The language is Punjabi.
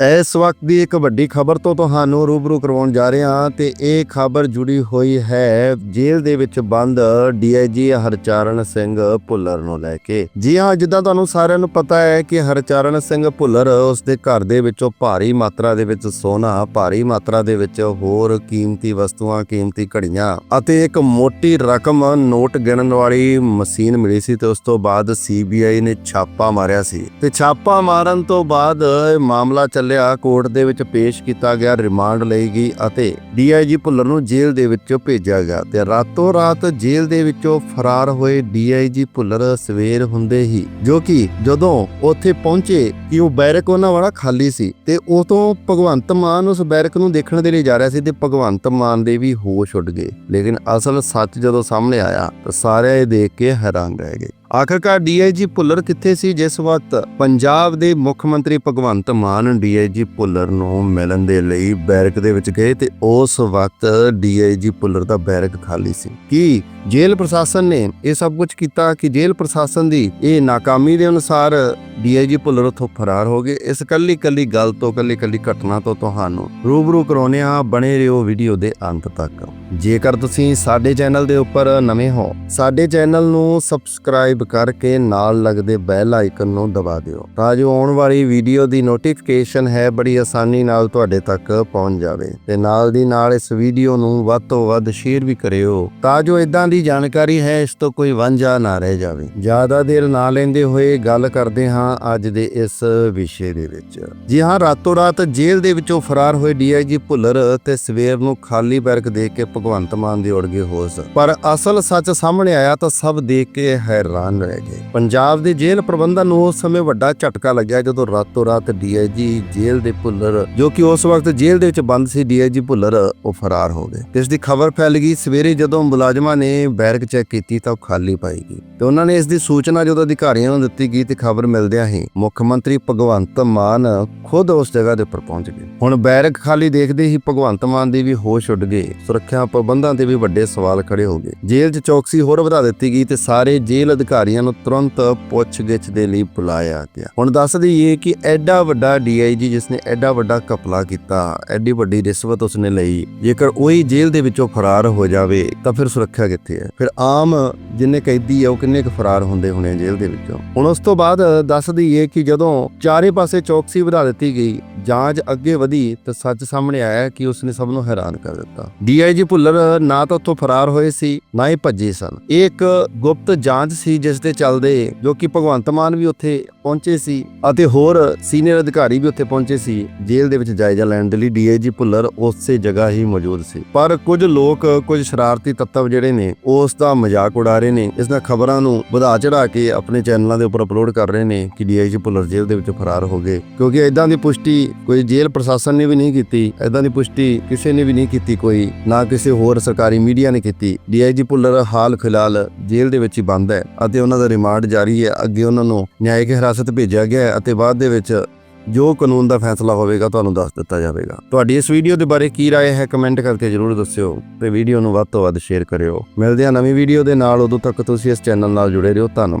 ਇਸ ਵਕਤ ਦੀ ਇੱਕ ਵੱਡੀ ਖਬਰ ਤੋਂ ਤੁਹਾਨੂੰ ਰੂਬਰੂ ਕਰਵਾਉਣ ਜਾ ਰਹੇ ਹਾਂ ਤੇ ਇਹ ਖਬਰ ਜੁੜੀ ਹੋਈ ਹੈ ਜੇਲ੍ਹ ਦੇ ਵਿੱਚ ਬੰਦ ਡੀਆਈਜੀ ਹਰਚਰਨ ਸਿੰਘ ਭੁੱਲਰ ਨੂੰ ਲੈ ਕੇ। ਜੀ ਹਾਂ, ਜਿੱਦਾਂ ਤੁਹਾਨੂੰ ਸਾਰਿਆਂ ਨੂੰ ਪਤਾ ਹੈ ਕਿ ਹਰਚਰਨ ਸਿੰਘ ਭੁੱਲਰ ਉਸ ਦੇ ਘਰ ਦੇ ਵਿੱਚੋਂ ਭਾਰੀ ਮਾਤਰਾ ਦੇ ਵਿੱਚ ਸੋਨਾ, ਭਾਰੀ ਮਾਤਰਾ ਦੇ ਵਿੱਚ ਹੋਰ ਕੀਮਤੀ ਵਸਤੂਆਂ, ਕੀਮਤੀ ਘੜੀਆਂ ਅਤੇ ਇੱਕ ਮੋਟੀ ਰਕਮ ਨੋਟ ਗਿਣਨ ਵਾਲੀ ਮਸ਼ੀਨ ਮਿਲੀ ਸੀ ਤੇ ਉਸ ਤੋਂ ਬਾਅਦ ਸੀਬੀਆਈ ਨੇ ਛਾਪਾ ਮਾਰਿਆ ਸੀ। ਤੇ ਛਾਪਾ ਮਾਰਨ ਤੋਂ ਬਾਅਦ ਇਹ ਮਾਮਲਾ ਚੱਲਿਆ ਕੋਰਟ ਦੇ ਵਿੱਚ ਪੇਸ਼ ਕੀਤਾ ਗਿਆ ਰਿਮਾਂਡ ਲਈ ਗਈ ਅਤੇ ਡੀਆਈਜੀ ਭੁੱਲਰ ਨੂੰ ਜੇਲ੍ਹ ਦੇ ਵਿੱਚੋਂ ਭੇਜਿਆ ਗਿਆ ਤੇ ਰਾਤੋਂ ਰਾਤ ਜੇਲ੍ਹ ਦੇ ਵਿੱਚੋਂ ਫਰਾਰ ਹੋਏ ਡੀਆਈਜੀ ਭੁੱਲਰ ਸਵੇਰ ਹੁੰਦੇ ਹੀ, ਜੋ ਕਿ ਜਦੋਂ ਉੱਥੇ ਪਹੁੰਚੇ ਕਿ ਉਹ ਬੈਰਕ ਉਹਨਾਂ ਵਾਲਾ ਖਾਲੀ ਸੀ ਤੇ ਉਦੋਂ ਭਗਵੰਤ ਮਾਨ ਉਸ ਬੈਰਕ ਨੂੰ ਦੇਖਣ ਦੇ ਲਈ ਜਾ ਰਿਹਾ ਸੀ ਤੇ ਭਗਵੰਤ ਮਾਨ ਦੇ ਵੀ ਹੋਸ਼ ਉੱਡ ਗਏ। ਲੇਕਿਨ ਅਸਲ ਸੱਚ ਜਦੋਂ ਸਾਹਮਣੇ ਆਇਆ ਤਾਂ ਸਾਰੇ ਇਹ ਦੇਖ ਕੇ ਹੈਰਾਨ ਰਹਿ ਗਏ। ਆਖਰਕਾਰ ਡੀਆਈਜੀ ਭੁੱਲਰ ਕਿੱਥੇ ਸੀ? ਜਿਸ ਵਕਤ ਪੰਜਾਬ ਦੇ ਮੁੱਖ ਮੰਤਰੀ ਭਗਵੰਤ ਮਾਨ ਡੀਆਈਜੀ ਭੁੱਲਰ ਨੂੰ ਮਿਲਣ ਦੇ ਲਈ ਬੈਰਕ ਦੇ ਵਿੱਚ ਗਏ ਤੇ ਉਸ ਵਕਤ ਡੀਆਈਜੀ ਭੁੱਲਰ ਦਾ ਬੈਰਕ ਖਾਲੀ ਸੀ। ਕੀ ਜੇਲ੍ਹ ਪ੍ਰਸ਼ਾਸਨ ਨੇ ਇਹ ਸਭ ਕੁਝ ਕੀਤਾ? ਕਿ ਜੇਲ੍ਹ ਪ੍ਰਸ਼ਾਸਨ ਦੀ ਇਹ ਨਾਕਾਮੀ ਦੇ ਅਨੁਸਾਰ ਡੀਆਈਜੀ ਭੁੱਲਰ ਉੱਥੋਂ ਫਰਾਰ ਹੋ ਗਏ? ਇਸ ਕੱਲੀ ਕੱਲੀ ਗੱਲ ਤੋਂ ਕੱਲੀ ਕੱਲੀ ਘਟਨਾ ਤੋਂ ਤੁਹਾਨੂੰ ਰੂਬਰੂ ਕਰਾਉਨੇ ਆ ਬਣੇ ਰਹੋ ਵੀਡੀਓ ਦੇ ਅੰਤ ਤੱਕ। ਜੇਕਰ ਤੁਸੀਂ ਸਾਡੇ ਚੈਨਲ ਦੇ ਉੱਪਰ ਨਵੇਂ ਹੋ, ਸਾਡੇ ਚੈਨਲ ਨੂੰ ਸਬਸਕ੍ਰਾਈਬ ਕਰਕੇ ਨਾਲ ਲੱਗਦੇ ਬੈਲ ਆਈਕਨ ਨੂੰ ਦਬਾ ਦਿਓ ਤਾਂ ਜੋ ਆਉਣ ਵਾਲੀ ਵੀਡੀਓ ਦੀ ਨੋਟੀਫਿਕੇਸ਼ਨ ਹੈ, ਬੜੀ ਆਸਾਨੀ ਨਾਲ ਤੁਹਾਡੇ ਤੱਕ ਪਹੁੰਚ ਜਾਵੇ। ਤੇ ਨਾਲ ਦੀ ਨਾਲ ਇਸ ਵੀਡੀਓ ਨੂੰ ਵੱਧ ਤੋਂ ਵੱਧ ਸ਼ੇਅਰ ਵੀ ਕਰਿਓ ਤਾਂ ਜੋ ਇਦਾਂ ਦੀ ਜਾਣਕਾਰੀ ਹੈ, ਇਸ ਤੋਂ ਕੋਈ ਵਾਂਝਾ ਨਾ ਰਹਿ ਜਾਵੇ। ਜ਼ਿਆਦਾ ਦੇਰ ਨਾ ਲੈਂਦੇ ਹੋਏ ਗੱਲ ਕਰਦੇ ਹਾਂ ਅੱਜ ਦੇ ਇਸ ਵਿਸ਼ੇ ਦੇ ਵਿੱਚ। ਜੀ ਹਾਂ, ਰਾਤੋਂ ਰਾਤ ਜੇਲ੍ਹ ਦੇ ਵਿੱਚੋਂ ਫਰਾਰ ਹੋਏ ਡੀਆਈਜੀ ਭੁੱਲਰ ਤੇ ਸਵੇਰ ਨੂੰ ਖਾਲੀ ਬੈਰਕ ਦੇਖ ਕੇ ਭਗਵੰਤ ਮਾਨ ਦੇ ਉੜ ਗਏ ਹੋਸ਼। ਪਰ ਅਸਲ ਸੱਚ ਸਾਹਮਣੇ ਆਇਆ ਤਾਂ ਸਭ ਦੇਖ ਕੇ ਹੈਰਾਨ ਰਹਿ ਗਏ। ਪੰਜਾਬ ਦੇ ਜੇਲ੍ਹ ਪ੍ਰਬੰਧਨ ਨੂੰ ਉਸ ਸਮੇਂ ਵੱਡਾ ਝਟਕਾ ਲੱਗਿਆ ਜਦੋਂ ਰਾਤੋਂ ਰਾਤ ਡੀਆਈਜੀ ਜੇਲ੍ਹ ਦੇ ਭੁੱਲਰ, ਜੋ ਕਿ ਉਸ ਵਕਤ ਜੇਲ੍ਹ ਦੇ ਵਿੱਚ ਬੰਦ ਸੀ, ਡੀਆਈਜੀ ਭੁੱਲਰ ਉਹ ਫਰਾਰ ਹੋ ਗਏ। ਇਸ ਦੀ ਖਬਰ ਫੈਲ ਗਈ। ਸਵੇਰੇ ਜਦੋਂ ਮੁਲਾਜ਼ਮਾਂ ਨੇ ਬੈਰਕ ਚੈੱਕ ਕੀਤੀ ਤਾਂ ਉਹ ਖਾਲੀ ਪਾਈ ਗਈ। ਤੇ ਉਹਨਾਂ ਨੇ ਇਸ ਦੀ ਸੂਚਨਾ ਜਦੋਂ ਅਧਿਕਾਰੀਆਂ ਨੂੰ ਦਿੱਤੀ ਗਈ ਤੇ ਖਬਰ ਮਿਲਦਿਆਂ ਹੀ ਮੁੱਖ ਮੰਤਰੀ ਭਗਵੰਤ ਮਾਨ ਖੁਦ ਉਸ ਜਗ੍ਹਾ ਦੇ ਉੱਪਰ ਪਹੁੰਚ ਗਏ। ਹੁਣ ਬੈਰਕ ਖਾਲੀ ਦੇਖਦੇ ਹੀ ਭਗਵੰਤ ਮਾਨ ਦੀ ਵੀ ਹੋਸ਼ ਉੱਡ ਗਏ ਸੁਰੱਖਿਆ ਪ੍ਰਬੰਧਾਂ ਤੇ ਵੀ ਵੱਡੇ ਸਵਾਲ ਖੜੇ ਹੋ ਗਏ। ਜੇਲ੍ਹ 'ਚ ਚੌਕਸੀ ਹੋਰ ਵਧਾ ਦਿੱਤੀ ਗਈ ਤੇ ਸਾਰੇ ਜੇਲ੍ਹ ਅਧਿਕਾਰੀਆਂ ਨੂੰ ਤੁਰੰਤ ਪੁੱਛਗਿੱਛ ਦੇ ਲਈ ਬੁਲਾਇਆ ਗਿਆ। ਹੁਣ ਦੱਸ ਦਈਏ ਕਿ ਐਡਾ ਵੱਡਾ ਡੀਆਈਜੀ ਜਿਸ ਐਡਾ ਵੱਡਾ ਕਪਲਾ ਕੀਤਾ, ਐਡੀ ਵੱਡੀ ਰਿਸ਼ਵਤ ਉਸਨੇ ਲਈ, ਜੇਕਰ ਉਹੀ ਜੇਲ੍ਹ ਦੇ ਵਿੱਚੋਂ ਫਰਾਰ ਹੋ ਜਾਵੇ, ਤਾਂ ਫਿਰ ਸੁਰੱਖਿਆ ਕਿੱਥੇ ਹੈ? ਫਿਰ ਆਮ ਜਿੰਨੇ ਕੈਦੀ ਆ, ਉਹ ਕਿੰਨੇ ਕੁ ਫਰਾਰ ਹੁੰਦੇ ਹੋਣੇ ਜੇਲ੍ਹ ਦੇ ਵਿੱਚੋਂ? ਹੁਣ ਉਸ ਤੋਂ ਬਾਅਦ ਦੱਸ ਦਈਏ ਕਿ ਜਦੋਂ ਚਾਰੇ ਪਾਸੇ ਚੌਕਸੀ ਵਧਾ ਦਿੱਤੀ ਗਈ, ਜਾਂਚ ਅੱਗੇ ਵਧੀ, ਤਾਂ ਸੱਚ ਸਾਹਮਣੇ ਆਇਆ ਕਿ ਉਸਨੇ ਸਭ ਨੂੰ ਹੈਰਾਨ ਕਰ ਦਿੱਤਾ। ਡੀਆਈਜੀ ਭੁੱਲਰ ਨਾ ਤਾਂ ਉੱਥੋਂ ਫਰਾਰ ਹੋਏ ਸੀ, ਨਾ ਹੀ ਭੱਜੇ ਸਨ। ਇਹ ਇੱਕ ਗੁਪਤ ਜਾਂਚ ਸੀ ਜਿਸ ਦੇ ਚੱਲਦੇ ਜੋ ਕਿ ਭਗਵੰਤ ਮਾਨ ਵੀ ਉੱਥੇ ਪਹੁੰਚੇ ਸੀ ਅਤੇ ਹੋਰ ਸੀਨੀਅਰ ਅਧਿਕਾਰੀ ਵੀ ਉੱਥੇ ਪਹੁੰਚੇ ਸੀ, ਜੇਲ੍ਹ ਦੇ ਵਿੱਚ ਜਾਇਜ਼ਾ ਲੈਣ ਦੇ ਲਈ ਡੀਆਈਜੀ ਭੁੱਲਰ ਉਸੇ ਜਗ੍ਹਾ ਹੀ ਮੌਜੂਦ ਸੀ। ਪਰ ਕੁਝ ਲੋਕ, ਕੁਝ ਸ਼ਰਾਰਤੀ ਤੱਤਵ ਜਿਹੜੇ ਨੇ, ਉਸ ਦਾ ਮਜ਼ਾਕ ਉਡਾ ਰਹੇ ਨੇ, ਇਸ ਦੀਆਂ ਖਬਰਾਂ ਨੂੰ ਵਧਾ ਚੜਾ ਕੇ ਆਪਣੇ ਚੈਨਲਾਂ ਦੇ ਉੱਪਰ ਅਪਲੋਡ ਕਰ ਰਹੇ ਨੇ ਕਿ ਡੀਆਈਜੀ ਭੁੱਲਰ ਜੇਲ੍ਹ ਦੇ ਵਿੱਚ ਫਰਾਰ ਹੋ ਗਏ। ਕਿਉਂਕਿ ਇਦਾਂ ਦੀ ਪੁਸ਼ਟੀ ਕੋਈ ਜੇਲ੍ਹ ਪ੍ਰਸ਼ਾਸਨ ਨੇ ਵੀ ਨਹੀਂ ਕੀਤੀ ਇਦਾਂ ਦੀ ਪੁਸ਼ਟੀ ਕਿਸੇ ਨੇ ਵੀ ਨਹੀਂ ਕੀਤੀ ਕੋਈ, ਨਾ ਕਿਸੇ ਹੋਰ ਸਰਕਾਰੀ ਮੀਡੀਆ ਨੇ ਕੀਤੀ। ਡੀਆਈਜੀ ਭੁੱਲਰ ਹਾਲ ਫਿਲਹਾਲ ਜੇਲ੍ਹ ਦੇ ਵਿੱਚ ਹੀ ਬੰਦ ਹੈ ਅਤੇ ਉਹਨਾਂ ਦਾ ਰਿਮਾਂਡ ਜਾਰੀ ਹੈ ਅੱਗੇ ਉਹਨਾਂ ਨੂੰ ਨਿਆਇਕ ਹਿਰਾਸਤ ਭੇਜਿਆ ਗਿਆ ਹੈ ਅਤੇ ਬਾਅਦ ਦੇ ਵਿੱਚ ਜੋ ਕਾਨੂੰਨ ਦਾ ਫੈਸਲਾ ਹੋਵੇਗਾ ਤੁਹਾਨੂੰ ਦੱਸ ਦਿੱਤਾ ਜਾਵੇਗਾ ਤੁਹਾਡੀ ਇਸ ਵੀਡੀਓ ਦੇ ਬਾਰੇ ਕੀ رائے ਹੈ ਕਮੈਂਟ ਕਰਕੇ ਜਰੂਰ ਦੱਸਿਓ ਤੇ ਵੀਡੀਓ ਨੂੰ ਵੱਧ ਤੋਂ ਵੱਧ ਸ਼ੇਅਰ ਕਰਿਓ ਮਿਲਦੇ ਹਾਂ ਨਵੀਂ ਵੀਡੀਓ ਦੇ ਨਾਲ ਉਦੋਂ ਤੱਕ ਤੁਸੀਂ ਇਸ ਚੈਨਲ ਨਾਲ ਜੁੜੇ ਰਹੋ ਧੰਨਵਾਦ